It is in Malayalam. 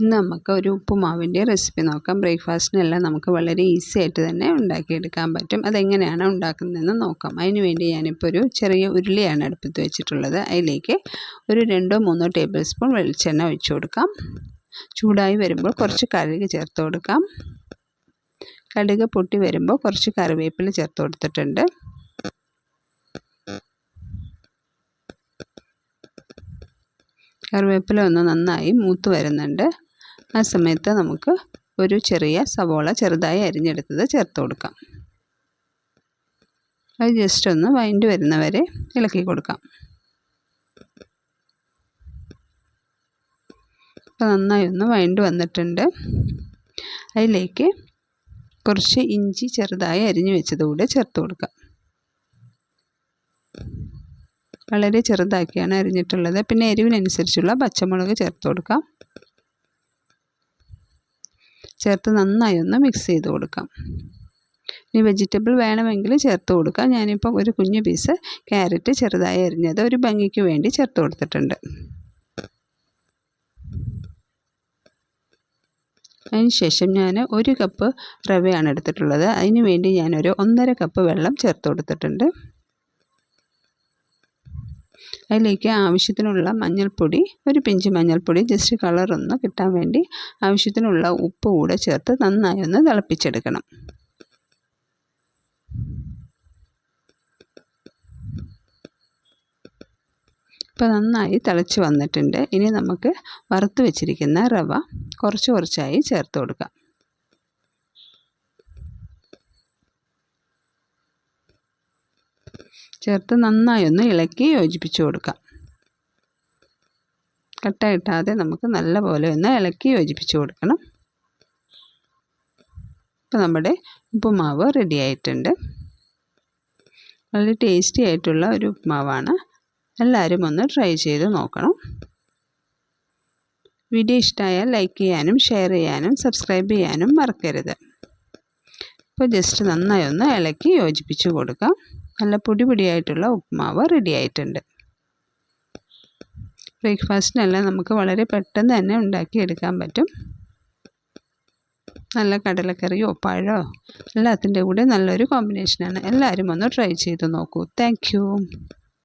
ഇന്ന് നമുക്ക് ഒരു ഉപ്പുമാവിന്റെ റെസിപ്പി നോക്കാം. ബ്രേക്ക്ഫാസ്റ്റിനെല്ലാം നമുക്ക് വളരെ ഈസി ആയിട്ട് തന്നെ ഉണ്ടാക്കിയെടുക്കാൻ പറ്റും. അതെങ്ങനെയാണ് ഉണ്ടാക്കുന്നതെന്ന് നോക്കാം. അതിന് വേണ്ടി ഞാനിപ്പോൾ ഒരു ചെറിയ ഉരുളിയാണ് അടുപ്പത്ത് വെച്ചിട്ടുള്ളത്. അതിലേക്ക് ഒരു രണ്ടോ മൂന്നോ ടേബിൾ സ്പൂൺ വെളിച്ചെണ്ണ ഒഴിച്ചു കൊടുക്കാം. ചൂടായി വരുമ്പോൾ കുറച്ച് കഴുകി ചേർത്ത് കൊടുക്കാം. കടുക് പൊട്ടി വരുമ്പോൾ കുറച്ച് കറിവേപ്പില ചേർത്ത് കൊടുത്തിട്ടുണ്ട്. കറിവേപ്പില ഒന്ന് നന്നായി മൂത്ത് വരുന്നുണ്ട്. ആ സമയത്ത് നമുക്ക് ഒരു ചെറിയ സവോള ചെറുതായി അരിഞ്ഞെടുത്തത് ചേർത്ത് കൊടുക്കാം. അത് ജസ്റ്റ് ഒന്ന് വൈൻഡ് വരുന്നവരെ ഇളക്കി കൊടുക്കാം. അപ്പോൾ നന്നായി ഒന്ന് വൈൻഡ് വന്നിട്ടുണ്ട്. അതിലേക്ക് കുറച്ച് ഇഞ്ചി ചെറുതായി അരിഞ്ഞു വെച്ചത് കൂടെ ചേർത്ത് കൊടുക്കാം. വളരെ ചെറുതാക്കിയാണ് അരിഞ്ഞിട്ടുള്ളത്. പിന്നെ എരിവിനനുസരിച്ചുള്ള പച്ചമുളക് ചേർത്ത് കൊടുക്കാം. ചേർത്ത് നന്നായി ഒന്ന് മിക്സ് ചെയ്ത് കൊടുക്കാം. ഇനി വെജിറ്റബിൾ വേണമെങ്കിൽ ചേർത്ത് കൊടുക്കാം. ഞാനിപ്പോൾ ഒരു കുഞ്ഞു പീസ് ക്യാരറ്റ് ചെറുതായി അരിഞ്ഞത് ഒരു ഭംഗിക്ക് വേണ്ടി ചേർത്ത് കൊടുത്തിട്ടുണ്ട്. ശേഷം ഞാൻ ഒരു കപ്പ് റവയാണ് എടുത്തിട്ടുള്ളത്. അതിന് വേണ്ടി ഞാനൊരു ഒന്നര കപ്പ് വെള്ളം ചേർത്ത് കൊടുത്തിട്ടുണ്ട്. അതിലേക്ക് ആവശ്യത്തിനുള്ള മഞ്ഞൾപ്പൊടി ഒരു പിഞ്ച് മഞ്ഞൾപ്പൊടി ജസ്റ്റ് കളറൊന്ന് കിട്ടാൻ വേണ്ടി ആവശ്യത്തിനുള്ള ഉപ്പ് കൂടെ ചേർത്ത് നന്നായി ഒന്ന് തിളപ്പിച്ചെടുക്കണം. ഇപ്പോൾ നന്നായി തിളച്ച് വന്നിട്ടുണ്ട്. ഇനി നമുക്ക് വറുത്ത് വെച്ചിരിക്കുന്ന റവ കുറച്ച് കുറച്ചായി ചേർത്ത് കൊടുക്കാം. ചേർത്ത് നന്നായി ഒന്ന് ഇളക്കി യോജിപ്പിച്ച് കൊടുക്കാം. കട്ട കിട്ടാതെ നമുക്ക് നല്ല പോലെ ഒന്ന് ഇളക്കി യോജിപ്പിച്ച് കൊടുക്കണം. ഇപ്പോൾ നമ്മുടെ ഉപ്പുമാവ് റെഡി ആയിട്ടുണ്ട്. വളരെ ടേസ്റ്റി ആയിട്ടുള്ള ഒരു ഉപ്പുമാവാണ്. എല്ലാവരും ഒന്ന് ട്രൈ ചെയ്ത് നോക്കണം. വീഡിയോ ഇഷ്ടമായാൽ ലൈക്ക് ചെയ്യാനും ഷെയർ ചെയ്യാനും സബ്സ്ക്രൈബ് ചെയ്യാനും മറക്കരുത്. ഇപ്പോൾ ജസ്റ്റ് നന്നായി ഒന്ന് ഇളക്കി യോജിപ്പിച്ച് കൊടുക്കാം. നല്ല പൊടി പൊടിയായിട്ടുള്ള ഉപ്പുമാവ് റെഡി ആയിട്ടുണ്ട് ബ്രേക്ക്ഫാസ്റ്റിനെല്ലാം നമുക്ക് വളരെ പെട്ടെന്ന് തന്നെ ഉണ്ടാക്കിയെടുക്കാൻ പറ്റും. നല്ല കടലക്കറിയോ പഴമോ എല്ലാത്തിന്റെ കൂടെ നല്ലൊരു കോമ്പിനേഷനാണ് എല്ലാവരും ഒന്ന് ട്രൈ ചെയ്ത് നോക്കൂ. താങ്ക്